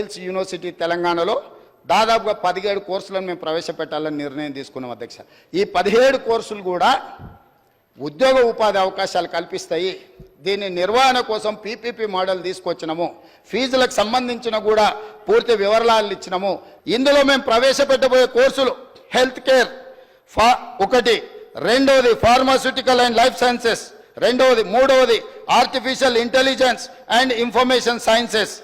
Hills university తెలంగాణలో దాదాపుగా పదిహేడు కోర్సులను మేము ప్రవేశపెట్టాలని నిర్ణయం తీసుకున్నాం అధ్యక్ష. ఈ పదిహేడు కోర్సులు కూడా ఉద్యోగ ఉపాధి అవకాశాలు కల్పిస్తాయి. దీని నిర్వహణ కోసం పీపీపీ మోడల్ తీసుకొచ్చినాము. ఫీజులకు సంబంధించిన కూడా పూర్తి వివరాలు ఇచ్చినాము. ఇందులో మేము ప్రవేశపెట్టబోయే కోర్సులు హెల్త్ కేర్ ఫా ఒకటి రెండవది ఫార్మాస్యూటికల్ అండ్ లైఫ్ సైన్సెస్ రెండవది మూడవది artificial intelligence and information sciences.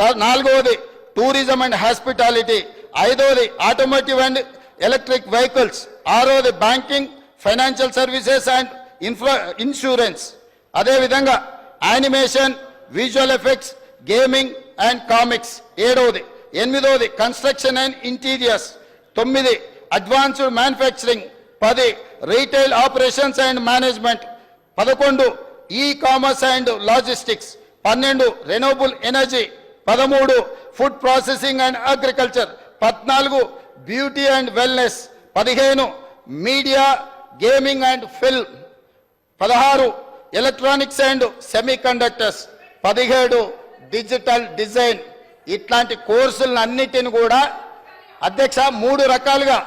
నాలుగవది టూరిజం అండ్ హాస్పిటాలిటీ. ఐదవది ఆటోమోటివ్ అండ్ ఎలక్ట్రిక్ వెహికల్స్. ఆరవది banking financial services and infra insurance. అదేవిధంగా animation visual effects gaming and comics. ఏడవది ఎనిమిదవది కన్స్ట్రక్షన్ అండ్ ఇంటీరియర్స్. తొమ్మిది advanced manufacturing. పది రీటైల్ ఆపరేషన్స్ అండ్ మేనేజ్మెంట్. పదకొండు e commerce and logistics. పన్నెండు renewable energy. పదమూడు food processing and agriculture పద్నాలుగు beauty and wellness పదిహేను మీడియా గేమింగ్ అండ్ ఫిల్మ్ పదహారు ఎలక్ట్రానిక్స్ అండ్ సెమీ కండక్టర్స్ పదిహేడు డిజిటల్ డిజైన్ ఇట్లాంటి కోర్సులను అన్నిటిని కూడా అధ్యక్ష మూడు రకాలుగా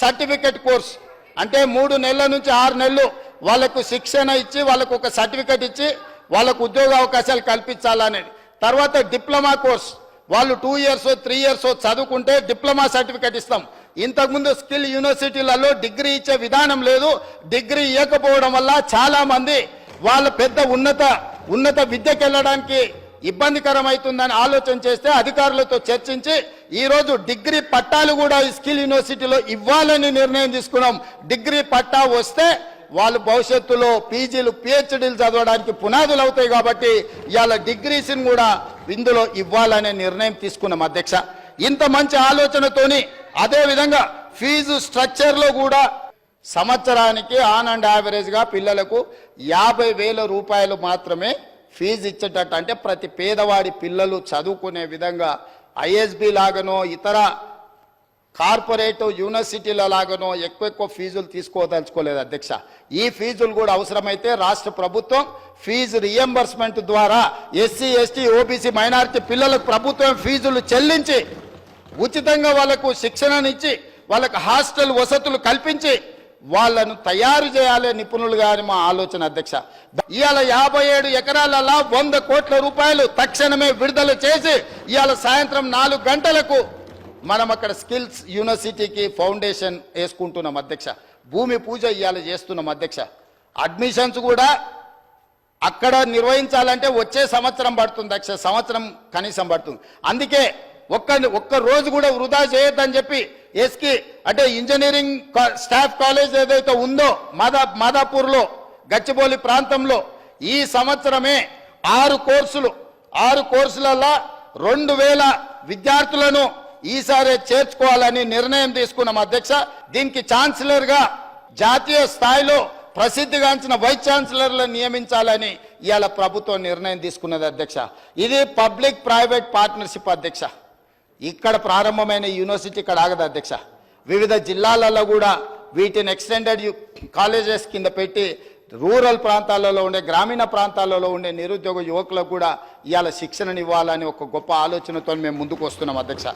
సర్టిఫికెట్ కోర్స్ అంటే మూడు నెలల నుంచి ఆరు నెలలు వాళ్ళకు శిక్షణ ఇచ్చి వాళ్ళకు ఒక సర్టిఫికెట్ ఇచ్చి వాళ్ళకు ఉద్యోగ అవకాశాలు కల్పించాలనేది. తర్వాత డిప్లొమా కోర్స్. వాళ్ళు టూ ఇయర్స్ త్రీ ఇయర్స్ చదువుకుంటే డిప్లొమా సర్టిఫికేట్ ఇస్తాం. ఇంతకుముందు స్కిల్ యూనివర్సిటీలలో డిగ్రీ ఇచ్చే విధానం లేదు. డిగ్రీ ఇవ్వకపోవడం వల్ల చాలా మంది వాళ్ళ పెద్ద ఉన్నత ఉన్నత విద్యకి వెళ్ళడానికి ఇబ్బందికరమవుతుందని ఆలోచన చేస్తే అధికారులతో చర్చించి ఈరోజు డిగ్రీ పట్టాలు కూడా ఈ స్కిల్ యూనివర్సిటీలో ఇవ్వాలని నిర్ణయం తీసుకున్నాం. డిగ్రీ పట్టా వస్తే వాళ్ళు భవిష్యత్తులో పీజీలు పిహెచ్డీలు చదవడానికి పునాదులు అవుతాయి కాబట్టి ఇవాళ డిగ్రీస్ని కూడా ఇందులో ఇవ్వాలనే నిర్ణయం తీసుకున్నాం అధ్యక్ష. ఇంత మంచి ఆలోచనతోని అదే విధంగా ఫీజు స్ట్రక్చర్లో కూడా సంవత్సరానికి ఆన్ అండ్ యావరేజ్గా పిల్లలకు యాభై వేల రూపాయలు మాత్రమే ఫీజు ఇచ్చేటట్టు అంటే ప్రతి పేదవాడి పిల్లలు చదువుకునే విధంగా ఐఎస్బి లాగానో ఇతర కార్పొరేట్ యూనివర్సిటీల లాగానో ఎక్కువ ఎక్కువ ఫీజులు తీసుకోదలుచుకోలేదు అధ్యక్ష. ఈ ఫీజులు కూడా అవసరమైతే రాష్ట్ర ప్రభుత్వం ఫీజు రియంబర్స్మెంట్ ద్వారా ఎస్సీ ఎస్టీ ఓబీసీ మైనారిటీ పిల్లలకు ప్రభుత్వం ఫీజులు చెల్లించి ఉచితంగా వాళ్ళకు శిక్షణనిచ్చి వాళ్ళకు హాస్టల్ వసతులు కల్పించి వాళ్ళను తయారు చేయాలి నిపుణులుగా అని మా ఆలోచన అధ్యక్ష. ఇవాళ యాభై ఏడు ఎకరాలలో వంద కోట్ల రూపాయలు తక్షణమే విడుదల చేసి ఇవాళ సాయంత్రం నాలుగు గంటలకు మనం అక్కడ స్కిల్స్ యూనివర్సిటీకి ఫౌండేషన్ వేసుకుంటున్నాం అధ్యక్ష. భూమి పూజ ఇవాళ చేస్తున్నాం అధ్యక్ష. అడ్మిషన్స్ కూడా అక్కడ నిర్వహించాలంటే వచ్చే సంవత్సరం పడుతుంది అక్ష సంవత్సరం కనీసం పడుతుంది. అందుకే ఒక్క ఒక్క రోజు కూడా వృధా చేయొద్దని చెప్పి ఎస్కి అంటే ఇంజనీరింగ్ స్టాఫ్ కాలేజ్ ఏదైతే ఉందో మాదా మాదాపూర్లో గచ్చిబౌలి ప్రాంతంలో ఈ సంవత్సరమే ఆరు కోర్సులు. ఆరు కోర్సులలో రెండు వేల విద్యార్థులను ఈసారి చేర్చుకోవాలని నిర్ణయం తీసుకున్నాం అధ్యక్ష. దీనికి ఛాన్సలర్గా జాతీయ స్థాయిలో ప్రసిద్ధిగాంచిన వైస్ ఛాన్సలర్లను నియమించాలని ఇవాళ ప్రభుత్వం నిర్ణయం తీసుకున్నది అధ్యక్ష. ఇది పబ్లిక్ ప్రైవేట్ పార్ట్నర్షిప్ అధ్యక్ష. ఇక్కడ ప్రారంభమైన యూనివర్సిటీ ఇక్కడ ఆగదు అధ్యక్ష. వివిధ జిల్లాలలో కూడా వీటిని ఎక్స్టెండెడ్ కాలేజెస్ కింద పెట్టి రూరల్ ప్రాంతాలలో ఉండే గ్రామీణ ప్రాంతాలలో ఉండే నిరుద్యోగ యువకులకు కూడా ఇవాళ శిక్షణనివ్వాలని ఒక గొప్ప ఆలోచనతో మేము ముందుకు వస్తున్నాం అధ్యక్ష.